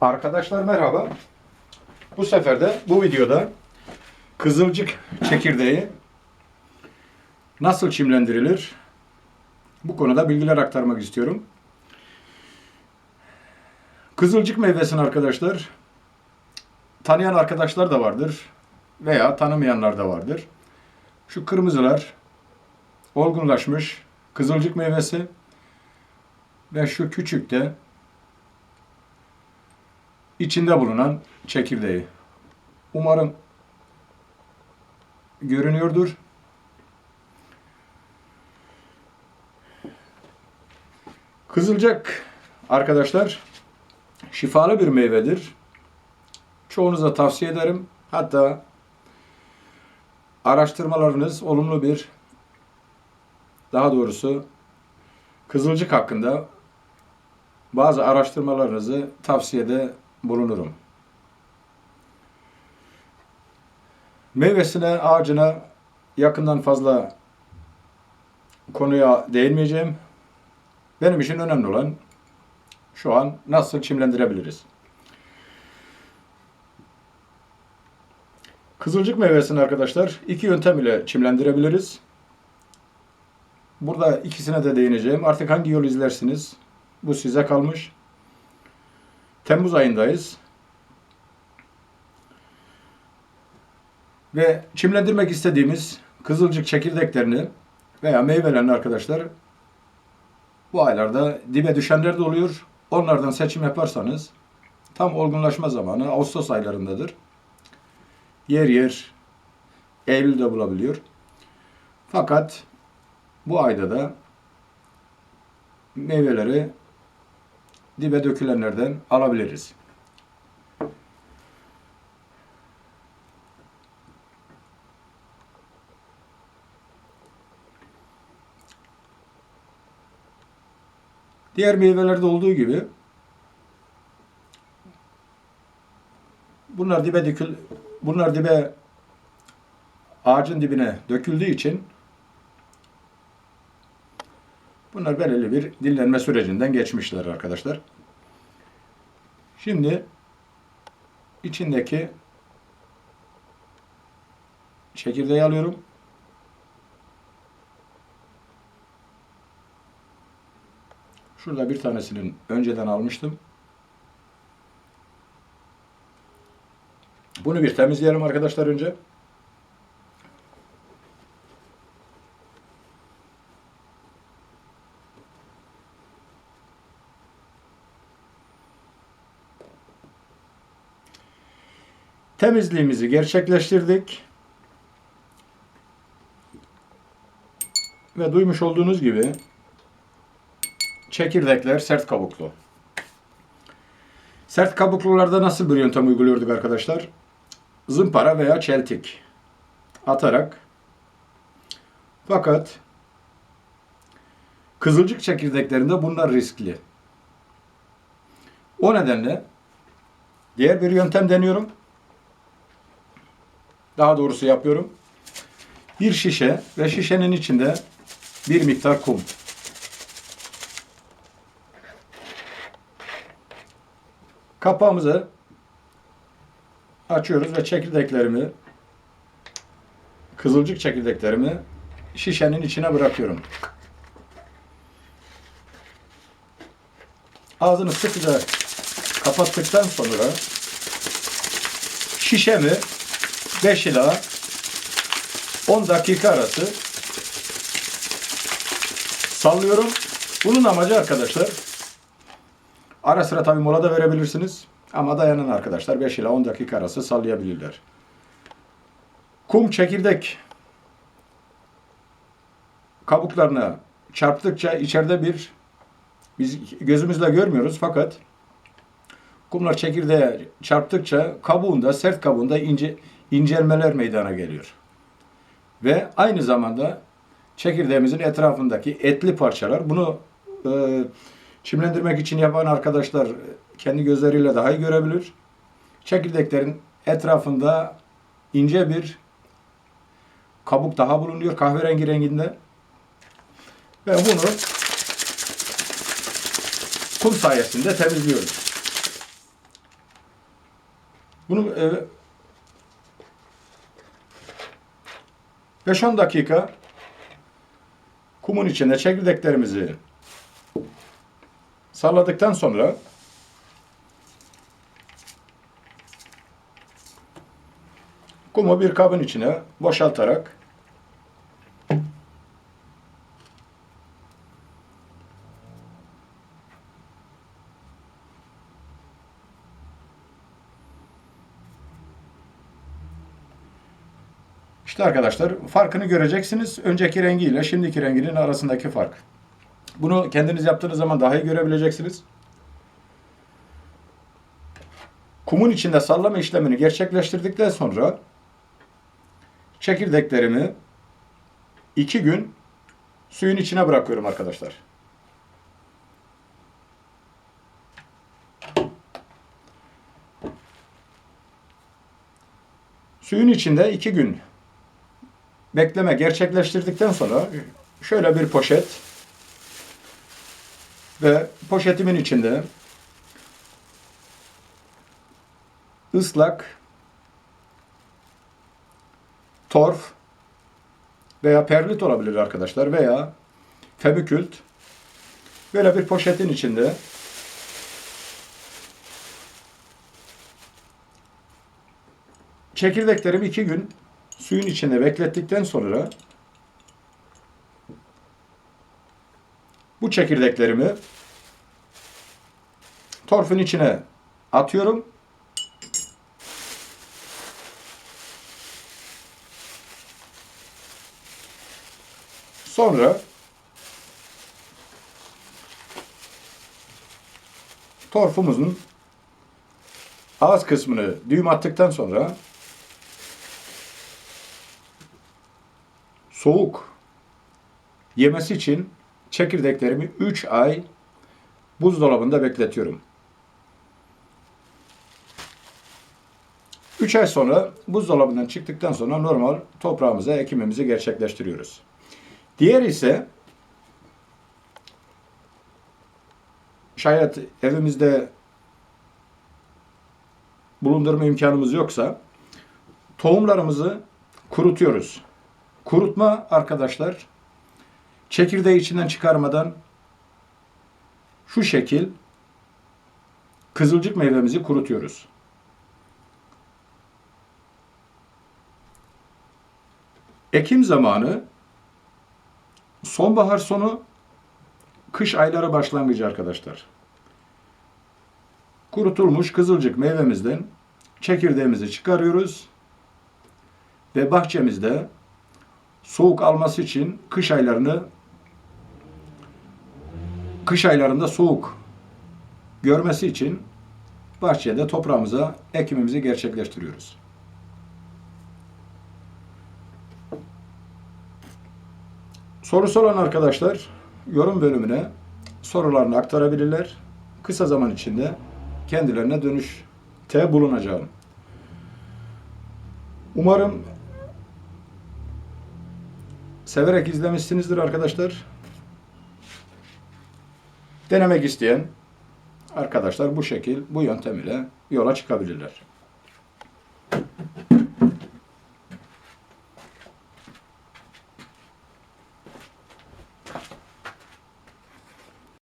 Arkadaşlar merhaba. Bu sefer de bu videoda kızılcık çekirdeği nasıl çimlendirilir? Bu konuda bilgiler aktarmak istiyorum. Kızılcık meyvesini arkadaşlar tanıyan arkadaşlar da vardır veya tanımayanlar da vardır. Şu kırmızılar olgunlaşmış kızılcık meyvesi ve şu küçük de içinde bulunan çekirdeği. Umarım görünüyordur. Kızılcık arkadaşlar şifalı bir meyvedir. Çoğunuza tavsiye ederim. Hatta araştırmalarınız olumlu bir daha doğrusu kızılcık hakkında bazı araştırmalarınızı tavsiyede bulunurum. Meyvesine, ağacına yakından fazla konuya değinmeyeceğim. Benim için önemli olan şu an nasıl çimlendirebiliriz. Kızılcık meyvesini arkadaşlar iki yöntem ile çimlendirebiliriz. Burada ikisine de değineceğim. Artık hangi yol izlersiniz? Bu size kalmış. Temmuz ayındayız. Ve çimlendirmek istediğimiz kızılcık çekirdeklerini veya meyvelerini arkadaşlar bu aylarda dibe düşenler de oluyor. Onlardan seçim yaparsanız tam olgunlaşma zamanı Ağustos aylarındadır. Yer yer Eylül'de bulabiliyor. Fakat bu ayda da meyveleri dibe dökülenlerden alabiliriz. Diğer meyvelerde olduğu gibi bunlar dibe dökül bunlar dibe ağacın dibine döküldüğü için bunlar belirli bir dinlenme sürecinden geçmişler arkadaşlar. Şimdi içindeki çekirdeği alıyorum. Şurada bir tanesinin önceden almıştım. Bunu bir temizleyelim arkadaşlar önce. Temizliğimizi gerçekleştirdik. Ve duymuş olduğunuz gibi çekirdekler sert kabuklu. Sert kabuklularda nasıl bir yöntem uyguluyorduk arkadaşlar? Zımpara veya çeltik atarak fakat kızılcık çekirdeklerinde bunlar riskli. O nedenle diğer bir yöntem deniyorum. Daha doğrusu yapıyorum. Bir şişe ve şişenin içinde bir miktar kum. Kapağımızı açıyoruz ve çekirdeklerimi kızılcık çekirdeklerimi şişenin içine bırakıyorum. Ağzını sıkıca kapattıktan sonra şişemi 5 ila 10 dakika arası sallıyorum. Bunun amacı arkadaşlar ara sıra tabii mola da verebilirsiniz. Ama dayanın arkadaşlar 5 ila 10 dakika arası sallayabilirler. Kum çekirdek kabuklarına çarptıkça içeride bir biz gözümüzle görmüyoruz fakat kumlar çekirdeğe çarptıkça kabuğunda, sert kabuğunda ince incelmeler meydana geliyor. Ve aynı zamanda çekirdeğimizin etrafındaki etli parçalar bunu e, çimlendirmek için yapan arkadaşlar kendi gözleriyle daha iyi görebilir. Çekirdeklerin etrafında ince bir kabuk daha bulunuyor kahverengi renginde. Ve bunu kum sayesinde temizliyoruz. Bunu e, 5-10 dakika kumun içinde çekirdeklerimizi salladıktan sonra kumu bir kabın içine boşaltarak İşte arkadaşlar farkını göreceksiniz. Önceki rengiyle şimdiki renginin arasındaki fark. Bunu kendiniz yaptığınız zaman daha iyi görebileceksiniz. Kumun içinde sallama işlemini gerçekleştirdikten sonra çekirdeklerimi iki gün suyun içine bırakıyorum arkadaşlar. Suyun içinde iki gün bekleme gerçekleştirdikten sonra şöyle bir poşet ve poşetimin içinde ıslak torf veya perlit olabilir arkadaşlar veya femikült böyle bir poşetin içinde çekirdeklerimi iki gün suyun içinde beklettikten sonra bu çekirdeklerimi torfun içine atıyorum. Sonra torfumuzun ağız kısmını düğüm attıktan sonra soğuk yemesi için çekirdeklerimi 3 ay buzdolabında bekletiyorum. 3 ay sonra buzdolabından çıktıktan sonra normal toprağımıza ekimimizi gerçekleştiriyoruz. Diğer ise şayet evimizde bulundurma imkanımız yoksa tohumlarımızı kurutuyoruz. Kurutma arkadaşlar çekirdeği içinden çıkarmadan şu şekil kızılcık meyvemizi kurutuyoruz. Ekim zamanı sonbahar sonu kış ayları başlangıcı arkadaşlar. Kurutulmuş kızılcık meyvemizden çekirdeğimizi çıkarıyoruz ve bahçemizde soğuk alması için kış aylarını kış aylarında soğuk görmesi için bahçede toprağımıza ekimimizi gerçekleştiriyoruz. Sorusu olan arkadaşlar yorum bölümüne sorularını aktarabilirler. Kısa zaman içinde kendilerine dönüşte bulunacağım. Umarım severek izlemişsinizdir arkadaşlar. Denemek isteyen arkadaşlar bu şekil, bu yöntem ile yola çıkabilirler.